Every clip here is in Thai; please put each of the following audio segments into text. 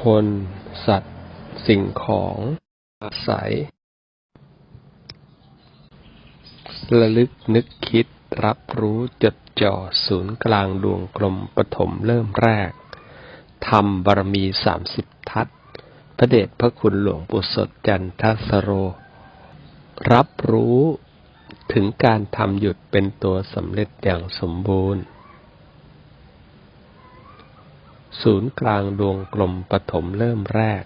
คน สัตว์ สิ่งของ อาศัย ระลึกนึกคิดรับรู้จดจ่อศูนย์กลางดวงกลมปฐมเริ่มแรกทำบารมีสามสิบทัศพระเดชพระคุณหลวงปู่สดจันทสโร รับรู้ถึงการทำหยุดเป็นตัวสำเร็จอย่างสมบูรณ์ ศูนย์กลางดวงกลมปฐมเริ่มแรก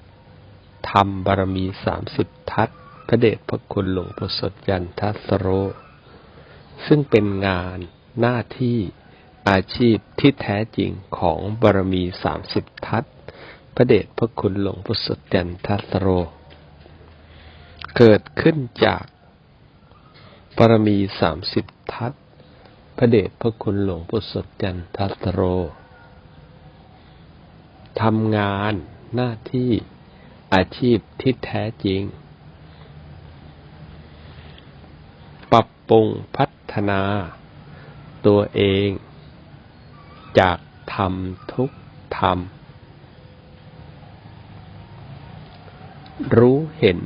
ทำบารมีสามสิบทัศพระเดชพระคุณหลวงปู่สดจันทัสโร ซึ่งเป็นงานหน้าที่อาชีพที่แท้จริงของบารมีสามสิบทัศพระเดชพระคุณหลวงปู่สดจันทัสโร เกิดขึ้นจากบารมีสามสิบทัศพระเดชพระคุณหลวงปู่สดจันทัสโร ทำงานหน้าที่อาชีพที่แท้จริง ปรับปรุงพัฒนา ตัวเอง จากธรรมทุกธรรม รู้เห็น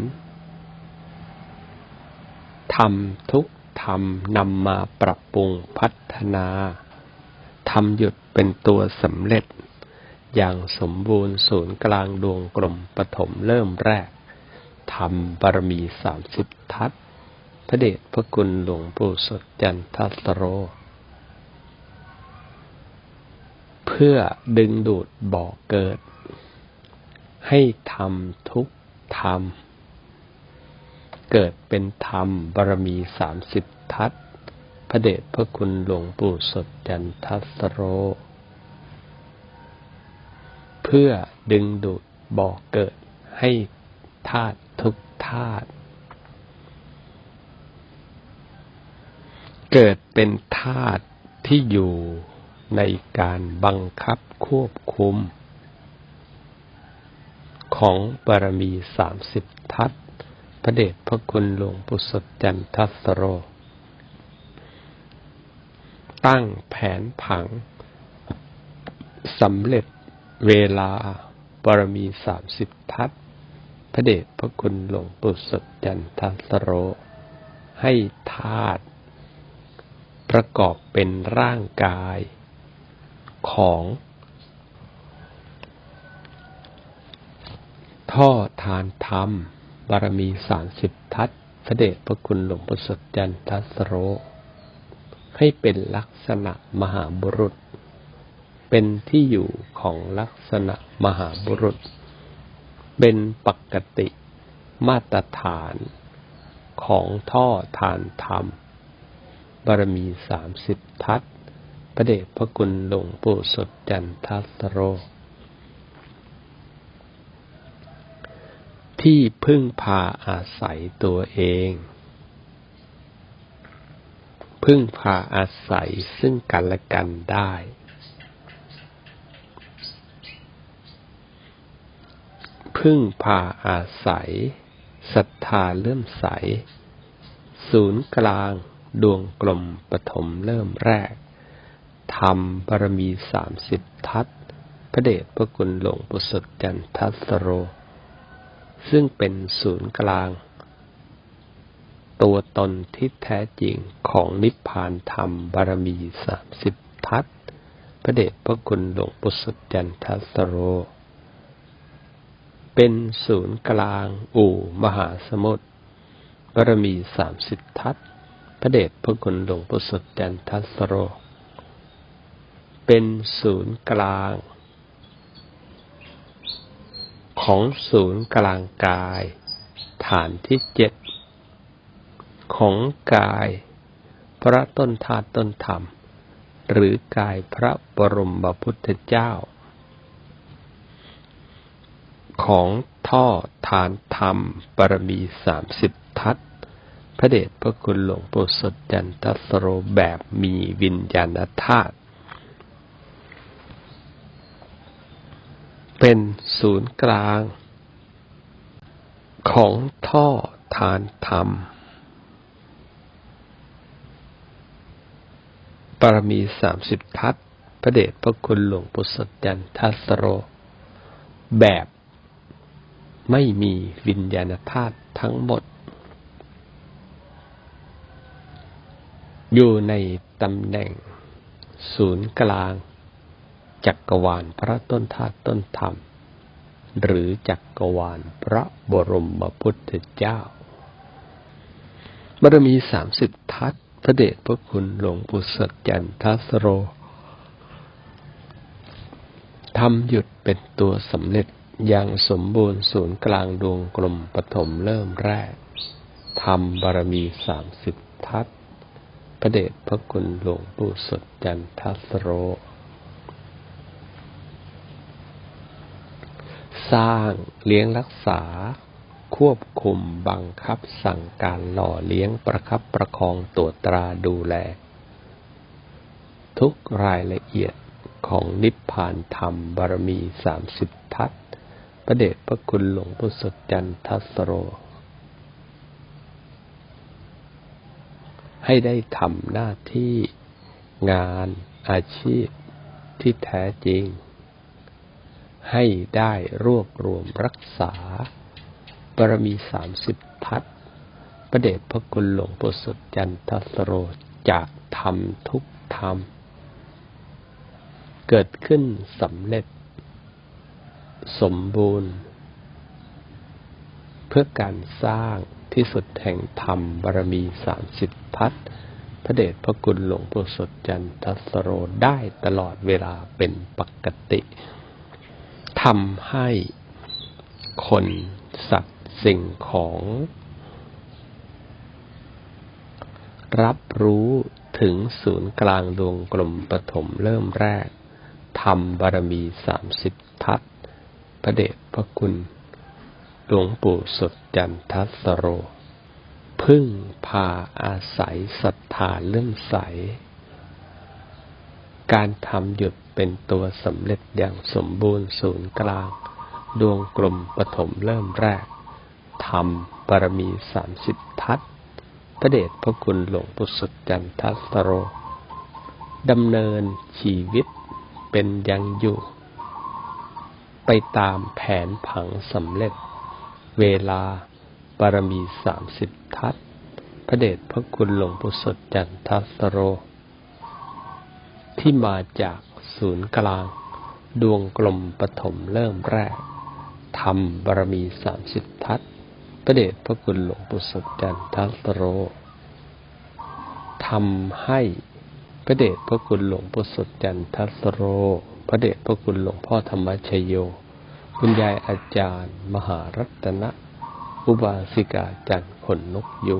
ทำทุกทำนำมาปรับปรุงพัฒนาทำหยุดเป็นตัวสำเร็จ อย่างสมบูรณ์ศูนย์กลางดวงกลมปฐมเริ่มแรกทำบารมีสามสิบทัศพระเดชพระคุณหลวงปู่สดจันทัสโร เพื่อดึงดูดบ่อเกิด ให้ทำทุกทำเกิดเป็นธรรมบารมีสามสิบทัศพระเดชพระคุณหลวงปู่สดจันทัสโร เพื่อดึงดูดบ่อเกิดให้ธาตุทุกธาตุเกิดเป็นธาตุที่อยู่ในการบังคับควบคุม ของบารมีสามสิบทัศพระเดชพระคุณหลวงปู่สดจันทัสโร ตั้งแผนผังสำเร็จ เวลาบารมีสามสิบทัศพระเดชพระคุณหลวงปู่สดจันทัสโร ให้ธาตุประกอบเป็นร่างกายของท่อทานธรรม บารมีสามสิบทัศพระเดชพระคุณหลวงปู่สดจันทัสโร ให้เป็นลักษณะมหาบุรุษ เป็นที่อยู่ของลักษณะมหาบุรุษ เป็นปกติมาตรฐานของท่อทานธรรม บารมีสามสิบทัศพระเดชพระคุณหลวงปู่สดจันทัสโร ที่พึ่งพาอาศัยตัวเอง พึ่งพาอาศัยซึ่งกันและกันได้ พึ่งพาอาศัยศรัทธาเลื่อมใส ศูนย์กลางดวงกลมปฐมเริ่มแรกทำบารมีสามสิบทัศพระเดชพระคุณหลวงปุสดจันทัสโร ซึ่งเป็นศูนย์กลาง ตัวตนที่แท้จริงของนิพพานธรรมบารมีสามสิบทัศพระเดชพระคุณหลวงปุสุจันทัสโร เป็นศูนย์กลาง อู่มหาสมุทรบารมีสามสิบทัศพระเดชพระคุณหลวงปุสุจันทัสโร เป็นศูนย์กลาง ของศูนย์กลางกาย ฐานที่เจ็ดของกาย พระต้นธาตุต้นธรรม หรือกายพระบรมบพุทธเจ้า ของท่อฐานธรรมปรมีสามสิบทัศพระเดชพระคุณหลวงปู่สดจันทสโรแบบมีวิญญาณธาตุเป็นศูนย์กลาง ของท่อทานธรรมปรมีสามสิบทัศพระเดชพระคุณหลวงปุสจันทัสโรแบบ ไม่มีวิญญาณธาตุทั้งหมด อยู่ในตำแหน่ง ศูนย์กลาง จักรวาลพระต้นธาตุต้นธรรม หรือจักรวาลพระบรมพุทธเจ้าบารมีสามสิบทัศพระเดชพระคุณหลวงปู่สดจันทัสโรทำหยุดเป็นตัวสำเร็จ ย่างสมบูรณ์ศูนย์กลางดวงกลมปฐมเริ่มแรกทำบารมีสามสิบทัศพระเดชพระคุณหลวงปู่สดจันทัสโร สร้างเลี้ยงรักษา ควบคุมบังคับสั่งการหล่อเลี้ยงประคับประคองตัวจตราดูแล ทุกรายละเอียดของนิพพานธรรมบารมีสามสิบทัศ ระเดชพระคุณหลวงปู่สดจันทัสโร ให้ได้ทำหน้าที่งานอาชีพที่แท้จริง ให้ได้รวบรวมรักษาบารมีสามสิบทัศพระเดชพระคุณหลวงปู่สดจันทัสโรจากธรรมทุกธรรม เกิดขึ้นสำเร็จ สมบูรณ์ เพื่อการสร้างที่สุดแห่งธรรมบารมีสามสิบทัศพระเดชพระคุณหลวงปู่สดจันทสโรได้ตลอดเวลาเป็นปกติทำให้คนสัตว์สิ่งของ รับรู้ถึงศูนย์กลางดวงกลมปฐมเริ่มแรกทำบารมีสามสิบทัศ พระเดชพระคุณ หลวงปู่สดจันทัสโร พึ่งพาอาศัยศรัทธาเลื่อมใส การทำหยุดเป็นตัวสำเร็จอย่างสมบูรณ์ศูนย์กลาง ดวงกลมปฐมเริ่มแรกทำบารมีสามสิบทัศพระเดชพระคุณหลวงปู่สดจันทัสโรดำเนินชีวิตเป็นยังอยู่ ตามแผนผังสำเร็จ เวลาบารมีสามสิบทัศพระเดชพระคุณหลวงปู่สดจันทัสโร ที่มาจากศูนย์กลาง ดวงกลมปฐมเริ่มแรกทำบารมีสามสิบทัศพระเดชพระคุณหลวงปู่สดจันทัสโรทำให้พระเดชพระคุณหลวงปู่สดจันทัสโร พระเดชพระคุณหลวงพ่อธรรมชโย คุณยายอาจารย์ มหารัตนะ อุบาสิกาจันขนนกยู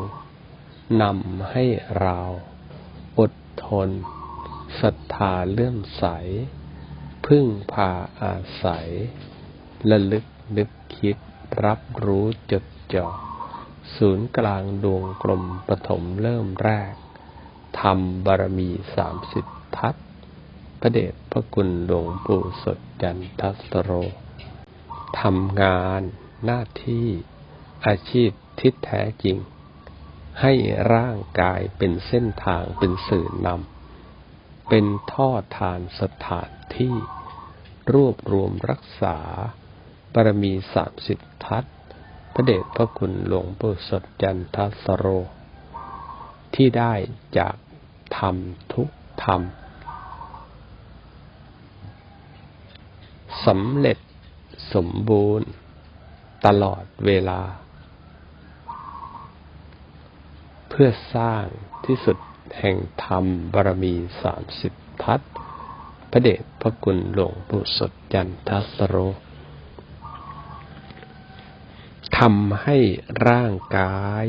นำให้เรา อดทนศรัทธาเลื่อมใส พึ่งพาอาศัยระลึกนึกคิดรับรู้จดจ่อศูนย์กลางดวงกลมปฐมเริ่มแรกทำบารมีสามสิบทัศพระเดชพระคุณหลวงปู่สดจันทัสโร ทำงานหน้าที่อาชีพที่แท้จริง ให้ร่างกายเป็นเส้นทางเป็นสื่อนำเป็นท่อทานสถานที่ รวบรวมรักษาบารมีสามสิบทัศพระเดชพระคุณหลวงปู่สดจันทัสโร ที่ได้จากธรรมทุกธรรมสำเร็จ สมบูรณ์ ตลอดเวลา เพื่อสร้างที่สุดแห่งธรรมบารมีสามสิบทัศพระเดชพระคุณหลวงปู่สดจันทัสโรทำให้ร่างกาย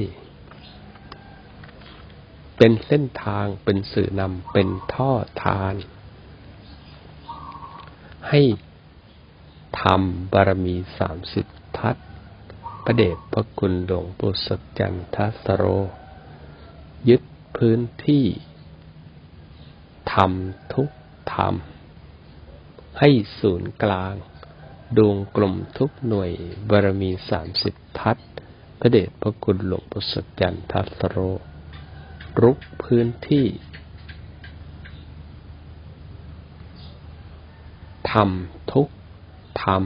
เป็นเส้นทางเป็นสื่อนำเป็นท่อทาน ให้ ธรรมบารมีสามสิบทัศพระเดชพระคุณหลวงปู่สจันทัสโร ยึดพื้นที่ทำทุกธรรม ให้ศูนย์กลาง ดวงกลมทุกหน่วยบารมีสามสิบทัศพระเดชพระคุณหลวงปู่สจันทัสโร รุกพื้นที่ทำทุก ธรรม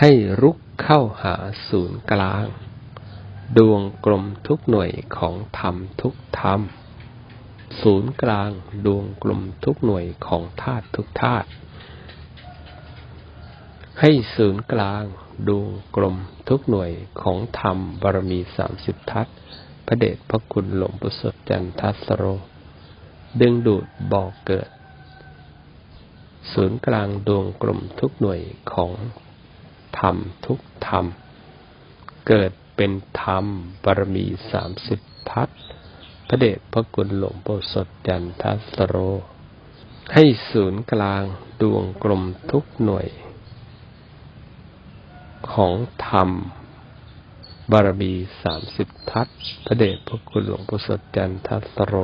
ให้รุกเข้าหาศูนย์กลาง ดวงกลมทุกหน่วยของธรรมทุกธรรม ศูนย์กลางดวงกลมทุกหน่วยของธาตุทุกธาตุให้ศูนย์กลางดวงกลมทุกหน่วยของธรรมบารมีสามสิบทัศพระเดชพระคุณหลวงปู่สดจันทัสโร ดึงดูดบ่อกเกิด ศูนย์กลางดวงกลมทุกหน่วยของธรรมทุกธรรม เกิดเป็นธรรมบารมีสามสิบทัศน์พระเดชพระคุณหลวงปู่สดจันทัสโร ให้ศูนย์กลางดวงกลมทุกหน่วย ของธรรมบารมีสามสิบทัศพระเดชพระคุณหลวงปู่สดจันทัสโร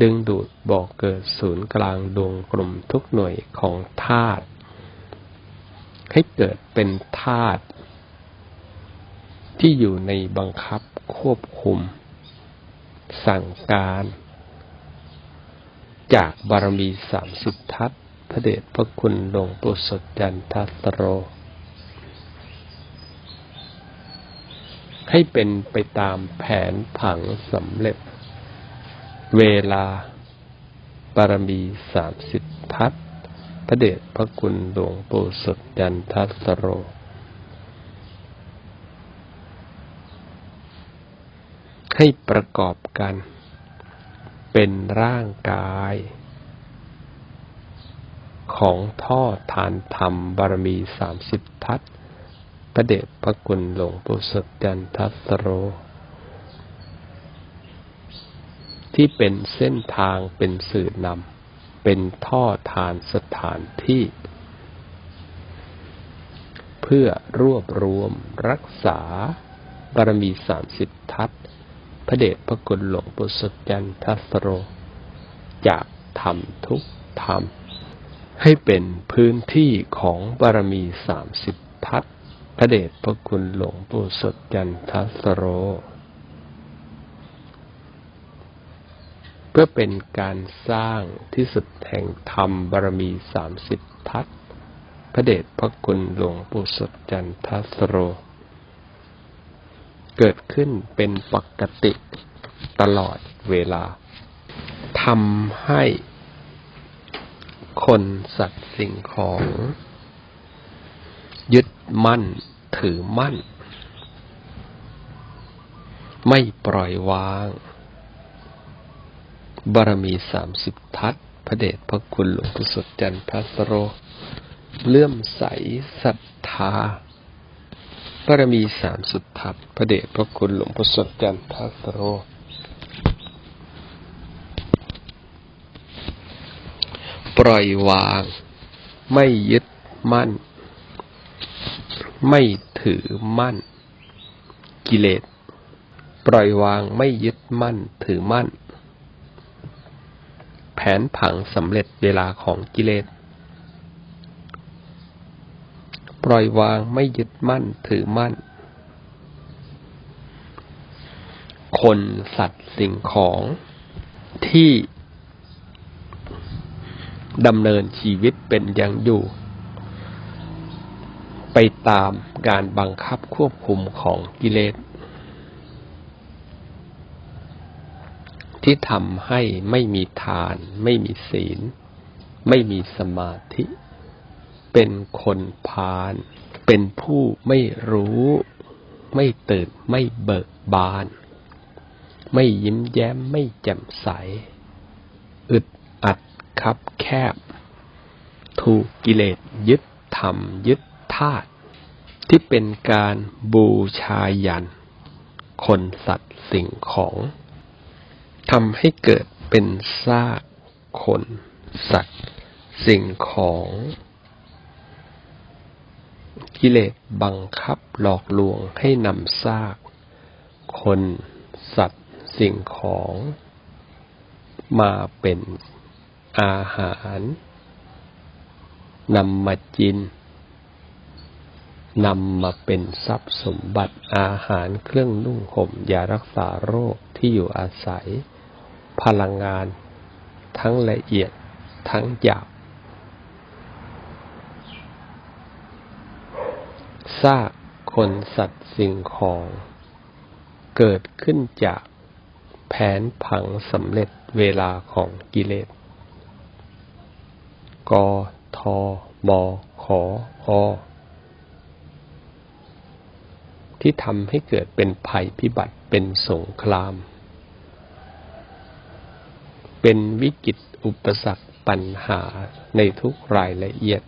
ดึงดูดบอกเกิดศูนย์กลางดวงกลมทุกหน่วยของธาตุให้เกิดเป็นธาตุที่อยู่ในบังคับควบคุม สั่งการ จากบารมีสามสิบทัศพระเดชพระคุณหลวงปู่สดจันทัสโร ให้เป็นไปตามแผนผังสำเร็จ เวลาบารมีสามสิบทัศพระเดชพระคุณหลวงปู่สดจันทัสโร ให้ประกอบกัน เป็นร่างกาย ของท่อทานธรรมบารมีสามสิบทัศพระเดชพระคุณหลวงปู่สดจันทัสโร ที่เป็นเส้นทางเป็นสื่อนำเป็นท่อทานสถานที่ เพื่อรวบรวมรักษาบารมีสามสิบทัศพระเดชพระคุณหลวงปู่สดจันทัสโร จากธรรมทุกธรรม ให้เป็นพื้นที่ของบารมีสามสิบทัศพระเดชพระคุณหลวงปู่สดจันทัสโร เพื่อเป็นการสร้างที่สุดแห่งธรรมบารมีสามสิบทัศพระเดชพระคุณหลวงปู่สดจันทัสโร เกิดขึ้นเป็นปกติตลอดเวลาทำให้คนสัตว์สิ่งของ ยึดมั่นถือมั่น ไม่ปล่อยวาง บารมีสามสิบทัศพระเดชพระคุณหลวงปู่สดจันทร์พัสโร เลื่อมใสศรัทธาบารมีสามสุดทัศพระเดชพระคุณหลวงปู่สดจันทร์พัสโร ปล่อยวาง ไม่ยึดมั่น ไม่ถือมั่น กิเลส ปล่อยวางไม่ยึดมั่นถือมั่น ผนผังสำเร็จเวลาของกิเลส ปล่อยวางไม่ยึดมั่นถือมั่น คนสัตว์สิ่งของที่ดำเนินชีวิตเป็นอย่างอยู่ ไปตามการบังคับควบคุมของกิเลส ที่ทำให้ไม่มีทาน ไม่มีศีล ไม่มีสมาธิ เป็นคนพาลเป็นผู้ไม่รู้ ไม่ตื่นไม่เบิกบาน ไม่ยิ้มแย้มไม่แจ่มใส อึดอัดคับแคบ ถูกกิเลสยึดธรรมยึดธาตุที่เป็นการบูชายัน คนสัตว์สิ่งของ ทำให้เกิดเป็นซากคน สัตว์ สิ่งของ กิเลสบังคับหลอกลวงให้นำซาก คน สัตว์ สิ่งของ มาเป็นอาหารนำมาจินนำมาเป็นทรัพย์สมบัติอาหารเครื่องนุ่งห่มยารักษาโรคที่อยู่อาศัย พลังงาน ทั้งละเอียดทั้งหยาบซากคนสัตว์สิ่งของ เกิดขึ้นจากแผนผังสำเร็จเวลาของกิเลส กทมขออที่ทำให้เกิดเป็นภัยพิบัติเป็นสงคราม เป็นวิกฤตอุปสรรคปัญหาในทุกรายละเอียด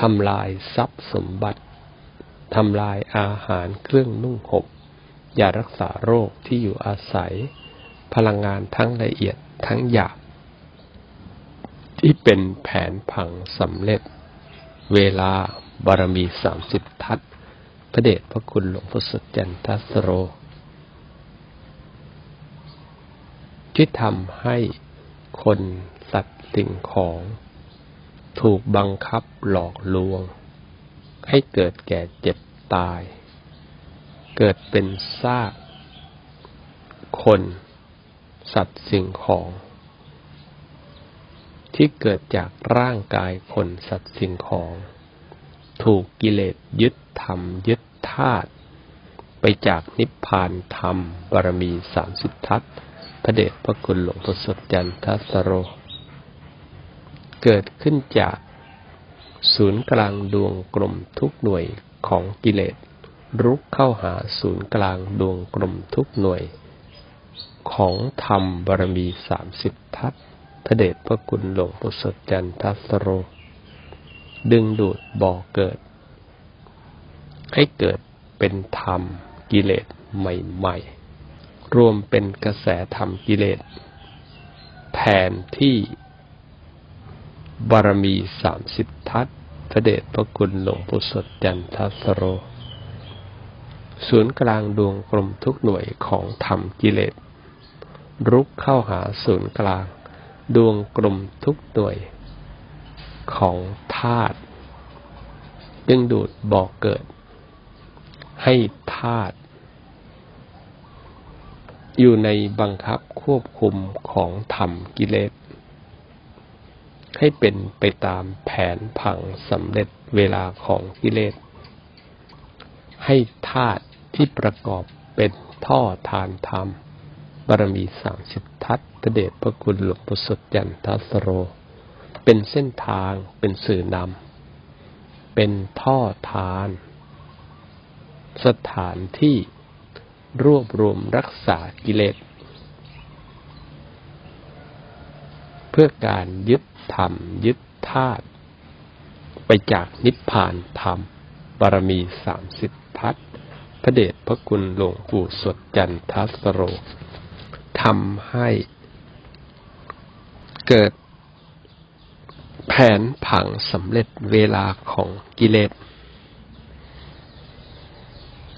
ทำลายทรัพย์สมบัติทำลายอาหารเครื่องนุ่งห่มยารักษาโรคที่อยู่อาศัย พลังงานทั้งละเอียดทั้งหยาบที่เป็นแผนผังสำเร็จ เวลาบารมีสามสิบทัศพระเดชพระคุณหลวงพ่อสดจันทัสโร ที่ทำให้คนสัตว์สิ่งของ ถูกบังคับหลอกลวง ให้เกิดแก่เจ็บตาย เกิดเป็นซากคน สัตว์สิ่งของ ที่เกิดจากร่างกายคนสัตว์สิ่งของ ถูกกิเลสยึดธรรมยึดธาตุไปจากนิพพานธรรมบารมีสามสิบทัศน์ พระเดชพระคุณหลวงพ่อสดจันทัสโร เกิดขึ้นจากศูนย์กลางดวงกลมทุกหน่วยของกิเลสรุกเข้าหาศูนย์กลางดวงกลมทุกหน่วย ของธรรมบารมีสามสิบทัศพระเดชพระคุณหลวงพ่อสดจันทัสโร ดึงดูดบ่อเกิด ให้เกิดเป็นธรรมกิเลสใหม่ ๆ รวมเป็นกระแสธรรมกิเลสแทนที่บารมีสามสิบทัศพระเดชพระคุณหลวงปู่สดจันทัสโร ศูนย์กลางดวงกลมทุกหน่วยของธรรมกิเลส รุกเข้าหาศูนย์กลาง ดวงกลมทุกหน่วย ของธาตุดึงดูดบอกเกิด ให้ธาตุ อยู่ในบังคับควบคุมของธรรมกิเลส ให้เป็นไปตามแผนผังสำเร็จเวลาของกิเลส ให้ธาตุที่ประกอบเป็นท่อทานธรรมบารมีสามสิบทัศน์พระเดชพระคุณหลวงปู่สดยันทัสโร เป็นเส้นทางเป็นสื่อนำเป็นท่อทาน สถานที่ รวบรวมรักษากิเลส เพื่อการยึดธรรม ยึดธาตุไปจากนิพพานธรรม บารมีสามสิบทัศน์พระเดชพระคุณหลวงปู่สดจันทัสโรทำให้เกิดแผนผังสำเร็จเวลาของกิเลส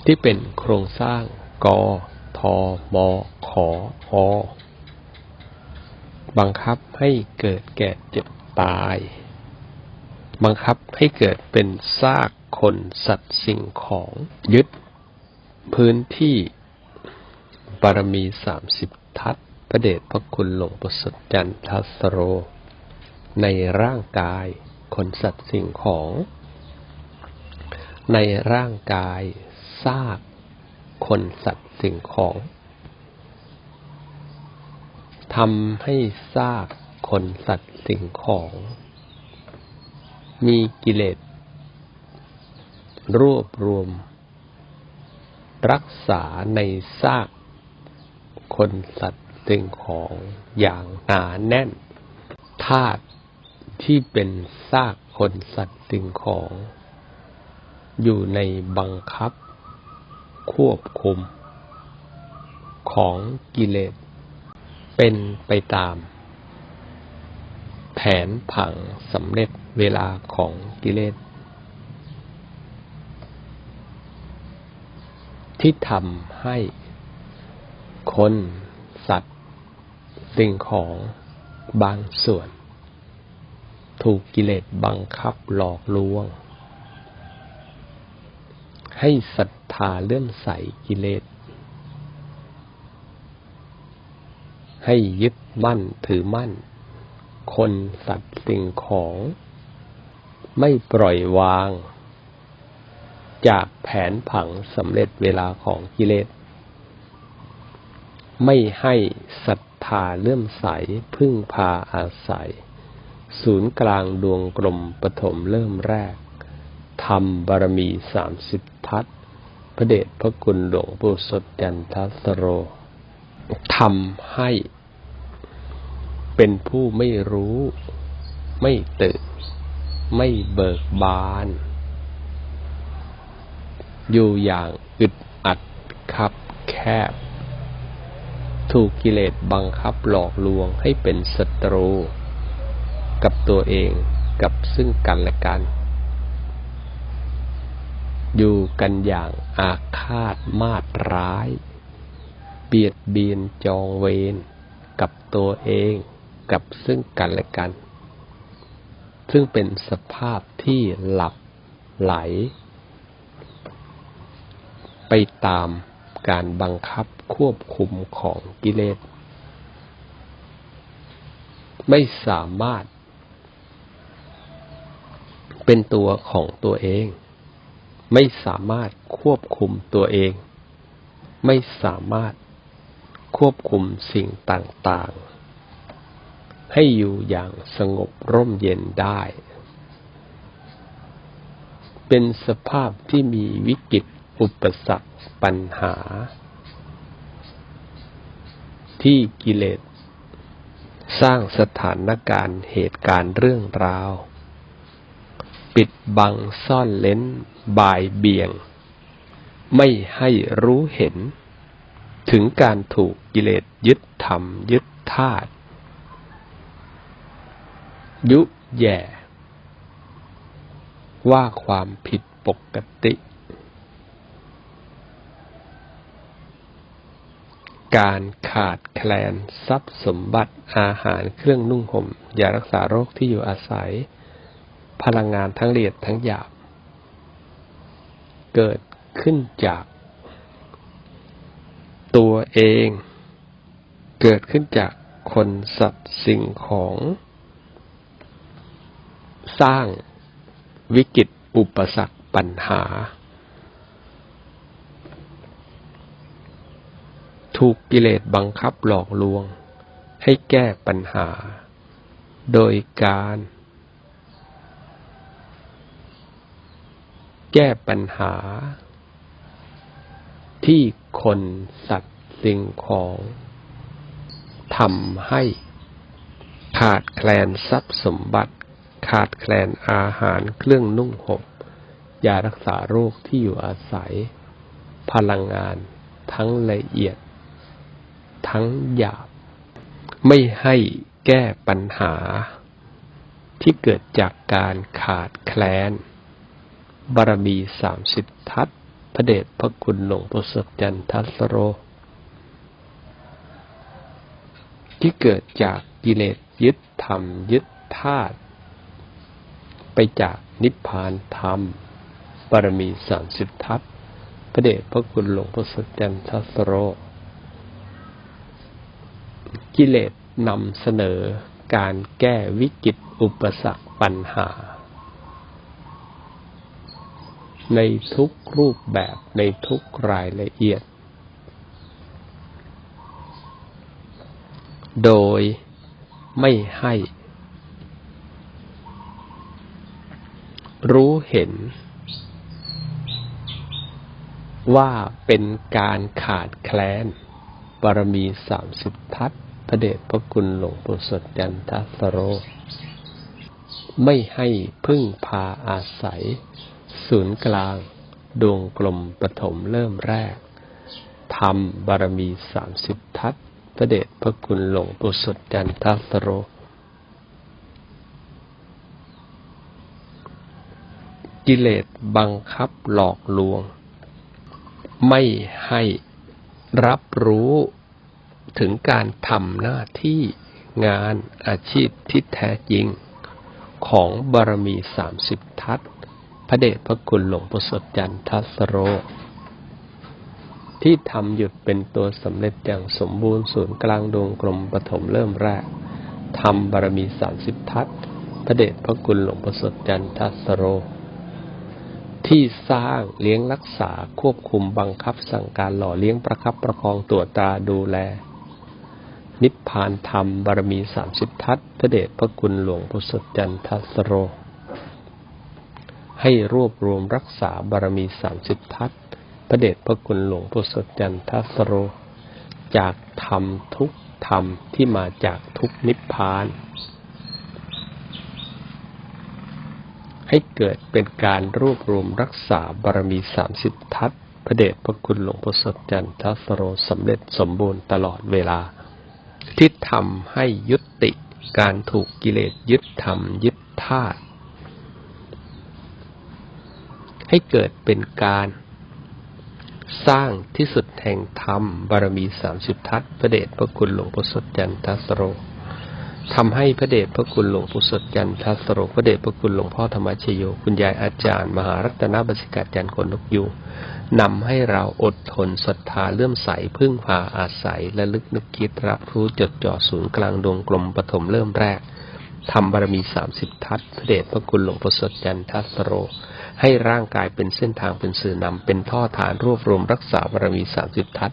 ที่เป็นโครงสร้าง กทมขออบังคับให้เกิดแก่เจ็บตาย บังคับให้เกิดเป็นซากคนสัตว์สิ่งของ ยึด พื้นที่บารมีสามสิบทัศพระเดชพระคุณหลวงประสดจันทัสโร ในร่างกายคนสัตว์สิ่งของ ในร่างกายซาก คนสัตว์สิ่งของทำให้ซากคนสัตว์สิ่งของ มีกิเลสรวบรวม รักษาในซากคนสัตว์สิ่งของอย่างหนาแน่นธาตุที่เป็นซากคนสัตว์สิ่งของ อยู่ในบังคับ ควบคุม ของกิเลส เป็นไปตาม แผนผังสำเร็จเวลาของกิเลส ที่ทำให้ คน สัตว์ สิ่งของบางส่วน ถูกกิเลสบังคับหลอกลวง ให้ศรัทธาเลื่อมใสกิเลส ให้ยึดมั่นถือมั่น คนสัตว์สิ่งของ ไม่ปล่อยวาง จากแผนผังสำเร็จเวลาของกิเลส ไม่ให้ศรัทธาเลื่อมใสพึ่งพาอาศัย ศูนย์กลางดวงกลมปฐมเริ่มแรกทำบารมีสามสิบ ทัศพระเดชพระคุณหลวงปู่สดจันทัสโรทำให้เป็นผู้ไม่รู้ ไม่ตื่น ไม่เบิกบาน อยู่อย่างอึดอัดคับแคบ ถูกกิเลสบังคับหลอกลวงให้เป็นศัตรู กับตัวเองกับซึ่งกันและกัน อยู่กันอย่างอาฆาตมาตร้าย เบียดเบียนจองเวรกับตัวเองกับซึ่งกันและกัน ซึ่งเป็นสภาพที่หลับไหล ไปตามการบังคับควบคุมของกิเลส ไม่สามารถ เป็นตัวของตัวเอง ไม่สามารถควบคุมตัวเอง ไม่สามารถควบคุมสิ่งต่างๆ ให้อยู่อย่างสงบร่มเย็นได้ เป็นสภาพที่มีวิกฤตอุปสรรคปัญหา ที่กิเลส สร้างสถานการณ์เหตุการณ์เรื่องราว ปิดบังซ่อนเล้น บ่ายเบี่ยง ไม่ให้รู้เห็น ถึงการถูกกิเลสยึดธรรมยึดธาตุยุแย่ ว่าความผิดปกติ การขาดแคลนทรัพย์สมบัติอาหารเครื่องนุ่งห่มยารักษาโรคที่อยู่อาศัย พลังงานทั้งละเอียดทั้งหยาบ เกิดขึ้นจาก ตัวเอง เกิดขึ้นจากคนสัตว์สิ่งของ สร้างวิกฤตอุปสรรคปัญหา ถูกกิเลสบังคับหลอกลวง ให้แก้ปัญหา โดยการ แก้ปัญหา ที่คนสัตว์สิ่งของทำให้ ขาดแคลนทรัพย์สมบัติ ขาดแคลนอาหารเครื่องนุ่งห่มยารักษาโรคที่อยู่อาศัย พลังงาน ทั้งละเอียด ทั้งหยาบ ไม่ให้แก้ปัญหา ที่เกิดจากการขาดแคลน บารมีสามสิบทัศพระเดชพระคุณหลวงปู่สดจันทัสโร ที่เกิดจากกิเลสยึดธรรมยึดธาตุไปจากนิพพานธรรมบารมีสามสิบทัศพระเดชพระคุณหลวงปู่สดจันทัสโร กิเลสนำเสนอการแก้วิกฤตอุปสรรคปัญหา ในทุกรูปแบบในทุกรายละเอียด โดยไม่ให้ รู้เห็น ว่าเป็นการขาดแคลนบารมีสามสิบทัศพระเดชพระคุณหลวงปู่สดจันทสโร ไม่ให้พึ่งพาอาศัย ศูนย์กลาง ดวงกลมปฐมเริ่มแรกทำบารมีสามสิบทัศพระเดชพระคุณหลวงปู่สดจันทัสโร กิเลสบังคับหลอกลวง ไม่ให้รับรู้ถึงการทำหน้าที่งานอาชีพที่แท้จริง ของบารมีสามสิบทัศ ระเดชพระคุณหลวงปู่สดจันทัสโร ที่ทำหยุดเป็นตัวสำเร็จอย่างสมบูรณ์ศูนย์กลางดวงกลมปฐมเริ่มแรกทำบารมีสามสิบทัศพระเดชพระคุณหลวงปู่สดจันทัสโร ที่สร้างเลี้ยงรักษาควบคุมบังคับสั่งการหล่อเลี้ยงประคับประคองตรวจตาดูแล นิพพานธรรมบารมีสามสิบทัศพระเดชพระคุณหลวงพุทธจันทัสโร ให้รวบรวมรักษาบารมีสามสิบทัศพระเดชพระคุณหลวงพุทธจันทสโร จากธรรมทุกธรรมที่มาจากทุกนิพพาน ให้เกิดเป็นการรวบรวมรักษาบารมีสามสิบทัศพระเดชพระคุณหลวงพ่สดจันทสโรสำเร็จสมบูรณ์ตลอดเวลา ที่ทำให้ยุติการถูกกิเลสยึดธรรมยึดธาตุ ให้เกิดเป็นการสร้างที่สุดแห่งธรรม บารมีสามสิบทัศพระเดชพระคุณหลวงพ่สดจันทสโรทำให้พระเดชพระคุณหลวงปู่สดจันทสโรพระเดชพระคุณหลวงพ่อธรรมชโย คุณยายอาจารย์ มหารัตนบัสิกาจันทร์คนนกยูนำให้เราอดทนศรัทธาเลื่อมใสพึ่งพาอาศัยและลึกนึกคิดรับรู้จดจ่อศูนย์กลางดวงกลมปฐมเริ่มแรกทำบารมีสามสิบทัศพระเดชพระคุณหลวงปู่สดจันทสโร ให้ร่างกายเป็นเส้นทางเป็นสื่อนำเป็นท่อฐานรวบรวมรักษาบารมีสามสิบทัศ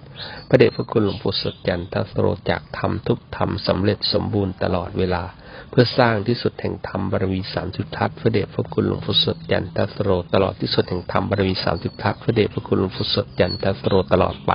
พระเดชพระคุณหลวงปู่สดจันทัสโรจากทำทุกธรรมสำเร็จสมบูรณ์ตลอดเวลา เพื่อสร้างที่สุดแห่งธรรมบารมีสามสิบทัศพระเดชพระคุณหลวงปู่สดจันทัสโรตลอดที่สุดแห่งธรรมบารมีสามสิบทัศพระเดชพระคุณหลวงปู่สดจันทัสโรตลอดไป